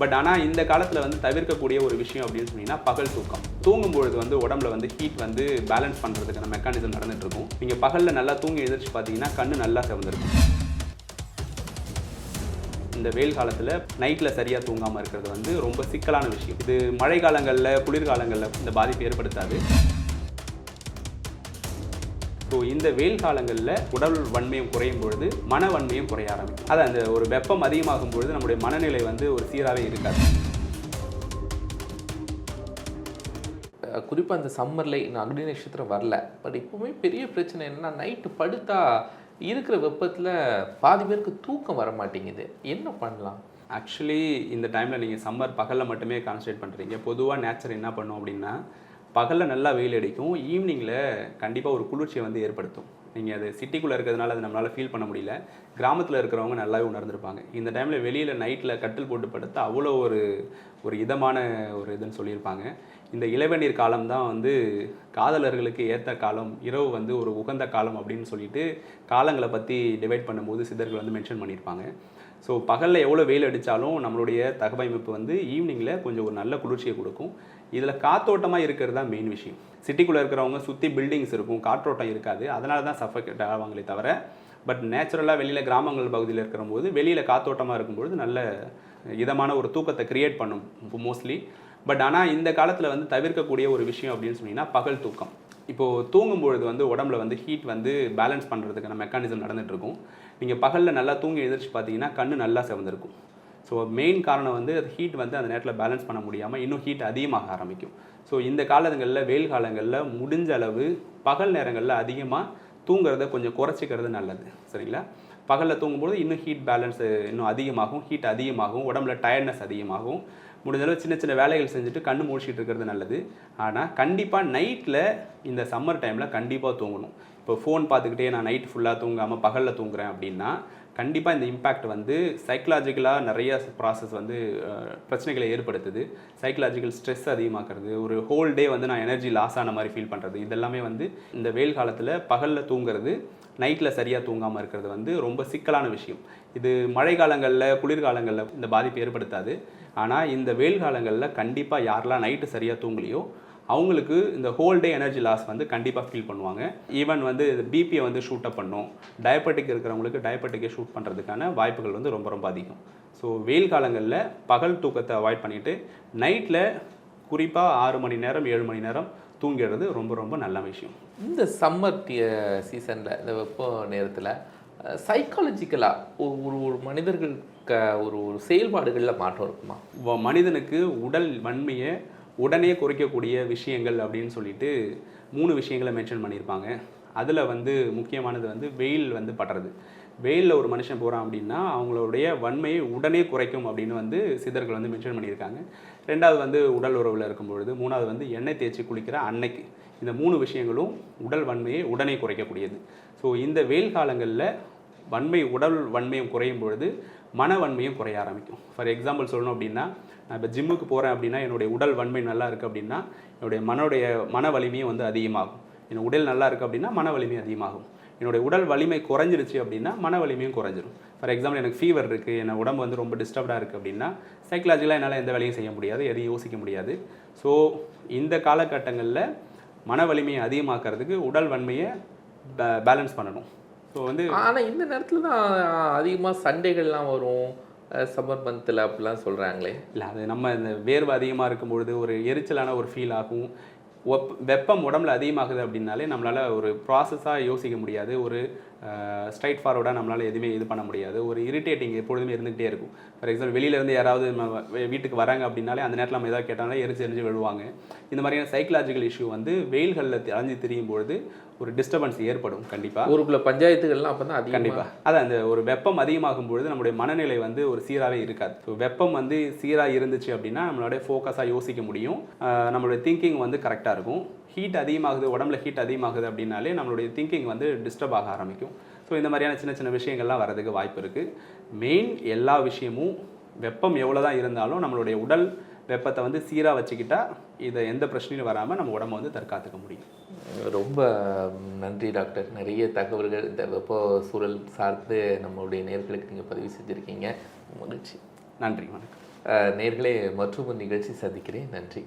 But ஆனால் இந்த காலத்தில் வந்து தவிர்க்கக்கூடிய ஒரு விஷயம் அப்படின்னு சொன்னீங்கன்னா பகல் தூக்கம். தூங்கும் பொழுது வந்து உடம்புல வந்து ஹீட் வந்து பேலன்ஸ் பண்ணுறதுக்கான மெக்கானிசம் நடந்துட்டு இருக்கும் நீங்கள் பகலில் நல்லா தூங்கி எழுந்திரிச்சு பார்த்தீங்கன்னா கண்ணு நல்லா சிவந்திருக்கும் இந்த வெயில் காலத்தில் நைட்டில் சரியாக தூங்காமல் இருக்கிறது வந்து ரொம்ப சிக்கலான விஷயம். இது மழை காலங்களில் குளிர்காலங்களில் இந்த பாதிப்பு ஏற்படுத்தாது. ஸோ இந்த வெயில் காலங்களில் உடல் வன்மையும் குறையும் பொழுது மன வன்மையும் குறைய ஆரம்பிக்கும். அது அந்த ஒரு வெப்பம் அதிகமாகும் பொழுது நம்முடைய மனநிலை வந்து ஒரு சீராகவே இருக்காது. குறிப்பாக அந்த சம்மரில் இன்னும் அக்னி நட்சத்திரம் வரல. பட் இப்போவுமே பெரிய பிரச்சனை என்னன்னா நைட்டு படுத்தா இருக்கிற வெப்பத்தில் பாதி பேருக்கு தூக்கம் வர மாட்டேங்குது. என்ன பண்ணலாம்? ஆக்சுவலி இந்த டைமில் நீங்கள் சம்மர் பகலில் மட்டுமே கான்சன்ட்ரேட் பண்ணுறீங்க பொதுவாக நேச்சர் என்ன பண்ணும் அப்படின்னா பகலில் நல்லா வெயில் அடிக்கும். ஈவினிங்கில் கண்டிப்பாக ஒரு குளிர்ச்சியை வந்து ஏற்படுத்தும். நீங்கள் அது சிட்டிக்குள்ளே இருக்கிறதுனால அது நம்மளால் ஃபீல் பண்ண முடியல. கிராமத்தில் இருக்கிறவங்க நல்லாவே உணர்ந்திருப்பாங்க. இந்த டைமில் வெளியில் நைட்டில் கட்டில் போட்டு படுத்து அவ்வளோ ஒரு ஒரு இதமான ஒரு இதுன்னு சொல்லியிருப்பாங்க. இந்த இளவேநீர் காலம் தான் வந்து காதலர்களுக்கு ஏற்ற காலம் இரவு வந்து ஒரு உகந்த காலம் அப்படின்னு சொல்லிட்டு காலங்களை பற்றி டிவைட் பண்ணும்போது சித்தர்கள் வந்து மென்ஷன் பண்ணியிருப்பாங்க. ஸோ பகலில் எவ்வளோ வெயில் அடித்தாலும் நம்மளுடைய தகவமைப்பு வந்து ஈவினிங்கில் கொஞ்சம் ஒரு நல்ல குளிர்ச்சியை கொடுக்கும். இதில் காத்தோட்டமாக இருக்கிறது தான் மெயின் விஷயம். சிட்டிக்குள்ளே இருக்கிறவங்க சுற்றி பில்டிங்ஸ் இருக்கும் காற்றோட்டம் இருக்காது. அதனால தான் சஃபகேட் ஆவாங்களே தவிர பட் நேச்சுரலாக வெளியில் கிராமங்கள் பகுதியில் இருக்கிறபோது வெளியில் காத்தோட்டமாக இருக்கும்பொழுது நல்ல இதமான ஒரு தூக்கத்தை கிரியேட் பண்ணும் மோஸ்ட்லி பட் ஆனால் இந்த காலத்தில் வந்து தவிர்க்கக்கூடிய ஒரு விஷயம் அப்படின்னு சொன்னீங்கன்னா பகல் தூக்கம். இப்போது தூங்கும்பொழுது வந்து உடம்புல வந்து ஹீட் வந்து பேலன்ஸ் பண்ணுறதுக்கான மெக்கானிசம் நடந்துகிட்ருக்கும் நீங்கள் பகலில் நல்லா தூங்கி எழுந்திரிச்சு பார்த்தீங்கன்னா கண்ணு நல்லா சிவந்திருக்கும். ஸோ மெயின் காரணம் வந்து அது ஹீட் வந்து அந்த நேரத்தில் பேலன்ஸ் பண்ண முடியாமல் இன்னும் ஹீட் அதிகமாக ஆரம்பிக்கும். ஸோ இந்த காலங்களில் வெயில் காலங்களில் முடிஞ்ச அளவு பகல் நேரங்களில் அதிகமாக தூங்குறத கொஞ்சம் குறைச்சிக்கிறது நல்லது. சரிங்களா? பகலில் தூங்கும்போது இன்னும் ஹீட் பேலன்ஸ் இன்னும் அதிகமாகும் ஹீட் அதிகமாகும் உடம்புல டயர்ட்னஸ் அதிகமாகும். முடிஞ்சளவு சின்ன சின்ன வேலைகள் செஞ்சுட்டு கண்ணு முடிச்சிட்டு இருக்கிறது நல்லது. ஆனால் கண்டிப்பாக நைட்டில் இந்த சம்மர் டைமில் கண்டிப்பாக தூங்கணும். இப்போ ஃபோன் பார்த்துக்கிட்டே நான் நைட் ஃபுல்லாக தூங்காமல் பகலில் தூங்குறேன் அப்படின்னா கண்டிப்பாக இந்த இம்பேக்ட் வந்து சைக்கலாஜிக்கலாக நிறைய ப்ராசஸ் வந்து பிரச்சனைகளை ஏற்படுத்துது. சைக்கலாஜிக்கல் ஸ்ட்ரெஸ் அதிகமாக்குறது ஒரு ஹோல் டே வந்து நான் எனர்ஜி லாஸ் ஆன மாதிரி ஃபீல் பண்ணுறது இதெல்லாமே வந்து இந்த வெயில் காலத்தில் பகலில் தூங்குறது நைட்டில் சரியாக தூங்காமல் இருக்கிறது வந்து ரொம்ப சிக்கலான விஷயம். இது மழை காலங்களில் குளிர்காலங்களில் இந்த பாதிப்பு ஏற்படுத்தாது. ஆனால் இந்த வெயில் காலங்களில் கண்டிப்பாக யாரெல்லாம் நைட்டு சரியாக தூங்கலையோ அவங்களுக்கு இந்த ஹோல் டே எனர்ஜி லாஸ் வந்து கண்டிப்பாக ஃபீல் பண்ணுவாங்க. ஈவன் வந்து பிபியை வந்து ஷூட் அப் பண்ணும். டயபெட்டிக் இருக்கிறவங்களுக்கு டயபெட்டிக்கை ஷூட் பண்ணுறதுக்கான வாய்ப்புகள் வந்து ரொம்ப ரொம்ப அதிகம். ஸோ வெயில் காலங்களில் பகல் தூக்கத்தை அவாய்ட் பண்ணிவிட்டு நைட்டில் குறிப்பாக ஆறு மணி நேரம் ஏழு மணி நேரம் தூங்கிடுறது ரொம்ப ரொம்ப நல்ல விஷயம். இந்த சம்மர் சீசனில் இந்த வெப்ப நேரத்தில் சைக்காலஜிக்கலாக ஒரு ஒரு மனிதர்கள் க ஒரு ஒரு செயல்பாடுகளில் மாற்றம் இருக்குமா? மனிதனுக்கு உடல் வன்மையை உடனே குறைக்கக்கூடிய விஷயங்கள் அப்படின்னு சொல்லிட்டு மூணு விஷயங்களை மென்ஷன் பண்ணியிருப்பாங்க. அதில் வந்து முக்கியமானது வந்து வெயில் வந்து படுறது. வெயிலில் ஒரு மனுஷன் போகிறான் அப்படின்னா அவங்களுடைய வன்மையை உடனே குறைக்கும் அப்படின்னு வந்து சிதர்கள் வந்து மென்ஷன் பண்ணியிருக்காங்க. ரெண்டாவது வந்து உடல் உறவில் இருக்கும் பொழுது மூணாவது வந்து எண்ணெய் தேய்ச்சி குளிக்கிற அன்னைக்கு. இந்த மூணு விஷயங்களும் உடல் வன்மையை உடனே குறைக்கக்கூடியது. ஸோ இந்த வெயில் காலங்களில் வன்மை உடல் வன்மையும் குறையும் பொழுது மன வன்மையும் குறைய ஆரம்பிக்கும். ஃபார் எக்ஸாம்பிள் சொல்லணும் அப்படின்னா நான் இப்போ ஜிம்முக்கு போகிறேன் அப்படின்னா என்னுடைய உடல் வன்மை நல்லா இருக்குது அப்படின்னா என்னுடைய மனோடைய மன வலிமையும் வந்து அதிகமாகும். என் உடல் நல்லா இருக்குது அப்படின்னா மன வலிமை அதிகமாகும். என்னுடைய உடல் வலிமை குறைஞ்சிருச்சு அப்படின்னா மன வலிமையும் குறைஞ்சிரும். ஃபார் எக்ஸாம்பிள் எனக்கு ஃபீவர் இருக்குது என் உடம்பு வந்து ரொம்ப டிஸ்டர்ப்டாக இருக்குது அப்படின்னா சைக்கலாஜிக்கலாக என்னால் எந்த வேலையும் செய்ய முடியாது எதையும் யோசிக்க முடியாது. ஸோ இந்த காலகட்டங்களில் மன வலிமையை அதிகமாக்கிறதுக்கு உடல் வன்மையை பேலன்ஸ் பண்ணணும். ஸோ வந்து ஆனால் இந்த நேரத்தில் தான் அதிகமாக சண்டைகள்லாம் வரும். சம்மர் மந்தில் அப்படிலாம் சொல்கிறாங்களே இல்லை அது நம்ம இந்த வேர்வை அதிகமாக இருக்கும் பொழுது ஒரு எரிச்சலான ஒரு ஃபீல் ஆகும். வெப்பம் உடம்புல அதிகமாகுது அப்படின்னாலே நம்மளால் ஒரு ப்ராசஸாக யோசிக்க முடியாது. ஒரு ஸ்ட்ரைட் ஃபார்வர்டாக நம்மளால் எதுவுமே இது பண்ண முடியாது. ஒரு இரிட்டேட்டிங் எப்பொழுதுமே இருந்துகிட்டே இருக்கும். ஃபார் எக்ஸாம்பிள் வெளியிலேருந்து யாராவது நம்ம வீட்டுக்கு வராங்க அப்படின்னாலே அந்த நேரத்தில் நம்ம எதாவது கேட்டாலே எரிச்சு எரிஞ்சு விழுவாங்க. இந்த மாதிரியான சைக்கலாஜிக்கல் இஷ்யூ வந்து வெயில்களில் அலைஞ்சு திரியும் பொழுது ஒரு டிஸ்டர்பன்ஸ் ஏற்படும் கண்டிப்பாக ஊருக்குள்ள பஞ்சாயத்துகள்லாம் அப்போ தான் அதிகமாக கண்டிப்பா. அதான் அந்த ஒரு வெப்பம் அதிகமாகும் பொழுது நம்மளுடைய மனநிலை வந்து ஒரு சீராகவே இருக்காது. ஸோ வெப்பம் வந்து சீராக இருந்துச்சு அப்படின்னா நம்மளுடைய ஃபோக்கஸாக யோசிக்க முடியும். நம்மளுடைய திங்கிங் வந்து கரெக்டாக இருக்கும். ஹீட் அதிகமாகுது உடம்புல ஹீட் அதிகமாகுது அப்படின்னாலே நம்மளுடைய திங்கிங் வந்து டிஸ்டர்ப் ஆக ஆரம்பிக்கும். ஸோ இந்த மாதிரியான சின்ன சின்ன விஷயங்கள்லாம் வரதுக்கு வாய்ப்பு இருக்குது மெயின் எல்லா விஷயமும் வெப்பம் எவ்வளோ தான் இருந்தாலும் நம்மளுடைய உடல் வெப்பத்தை வந்து சீராக வச்சுக்கிட்டா இதை எந்த பிரச்சனையும் வராமல் நம்ம உடம்ப வந்து தற்காத்துக்க முடியும். ரொம்ப நன்றி டாக்டர். நிறைய தகவல்கள் இந்த வெப்ப சூழல் சார்ந்து நம்மளுடைய நேர்களுக்கு நீங்கள் பதிவு செஞ்சுருக்கீங்க. மகிழ்ச்சி. நன்றி வணக்கம். நேர்களே மற்றும் ஒரு நிகழ்ச்சி சந்திக்கிறேன். நன்றி.